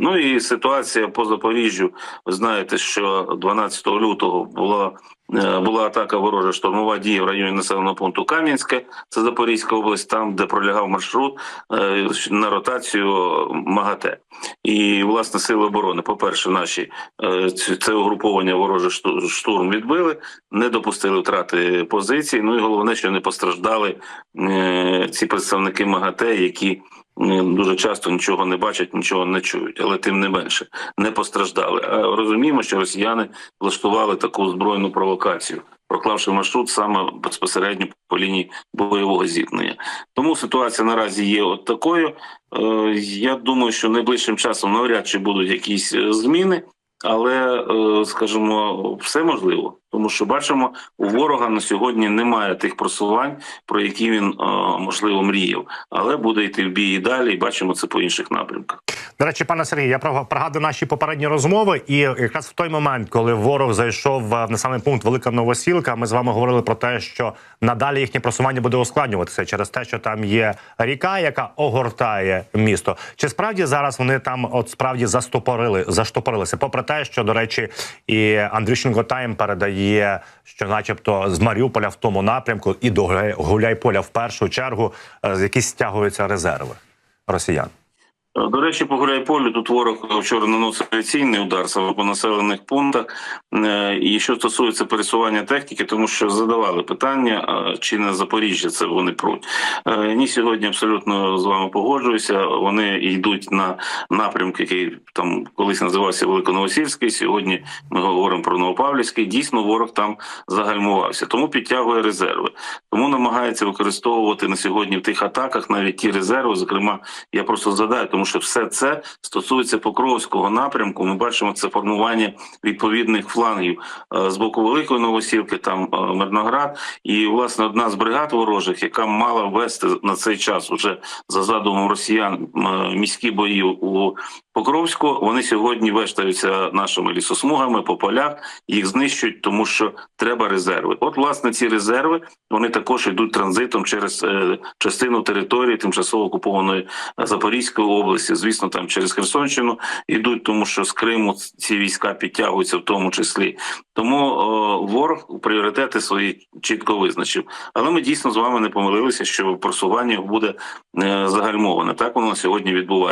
Ну і ситуація по Запоріжжю. Ви знаєте, що 12 лютого була. е, Була атака ворожа штурмова дія в районі населеного пункту Кам'янське, це Запорізька область, там де пролягав маршрут е, на ротацію МАГАТЕ. І власне сили оборони, по-перше, наші е, це угруповання ворожий шту- штурм відбили, не допустили втрати позицій. Ну і головне, що не постраждали ці представники МАГАТЕ, які дуже часто нічого не бачать, нічого не чують, але тим не менше не постраждали. А розуміємо, що росіяни влаштували таку збройну провокацію, проклавши маршрут саме безпосередньо по лінії бойового зіткнення. Тому ситуація наразі є от такою. Е, Я думаю, що найближчим часом навряд чи будуть якісь е, зміни, але е, скажімо, все можливо, тому що бачимо, у ворога на сьогодні немає тих просувань, про які він е, можливо мріяв, але буде йти в бій і далі. І бачимо це по інших напрямках. До речі, пане Сергію, я пригадую наші попередні розмови, і якраз в той момент, коли ворог зайшов в населений пункт Велика Новосілка, ми з вами говорили про те, що надалі їхнє просування буде ускладнюватися через те, що там є ріка, яка огортає місто. Чи справді зараз вони там от справді застопорили, заштопорилися? Попри те, що до речі, і Андрющенко Тайм передає, що, начебто, з Маріуполя в тому напрямку і до Гуляй- Гуляйполя в першу чергу з якісь стягуються резерви росіян. Е, До речі, по Гуляйполю тут ворог вчора наносив авіаційний удар саме по населених пунктах. Е, І що стосується пересування техніки, тому що задавали питання, чи на Запоріжжя це вони пруть. Е, Ні, сьогодні абсолютно з вами погоджуюся. Вони йдуть на напрямки, який там колись називався Великоновосільський. Сьогодні ми говоримо про Новопавлівський. Дійсно, ворог там загальмувався, тому підтягує резерви. Тому намагається використовувати на сьогодні в тих атаках навіть ті резерви. Зокрема, я просто згадаю, тому що все це стосується Покровського напрямку. Ми бачимо це формування відповідних флангів е, з боку Великої Новосілки, там е, Мирноград, і власне одна з бригад ворожих, яка мала вести на цей час уже за задумом росіян міські бої у Покровську. Вони сьогодні вештаються нашими лісосмугами по полях, їх знищують, тому що треба резерви. От власне ці резерви вони також йдуть транзитом через е, частину території тимчасово окупованої Запорізької області. Звісно, там через Херсонщину йдуть, тому що з Криму ці війська підтягуються, в тому числі. Тому о, ворог пріоритети свої чітко визначив. Але ми дійсно з вами не помилилися, що просування буде е, загальмоване. Так воно сьогодні відбувається.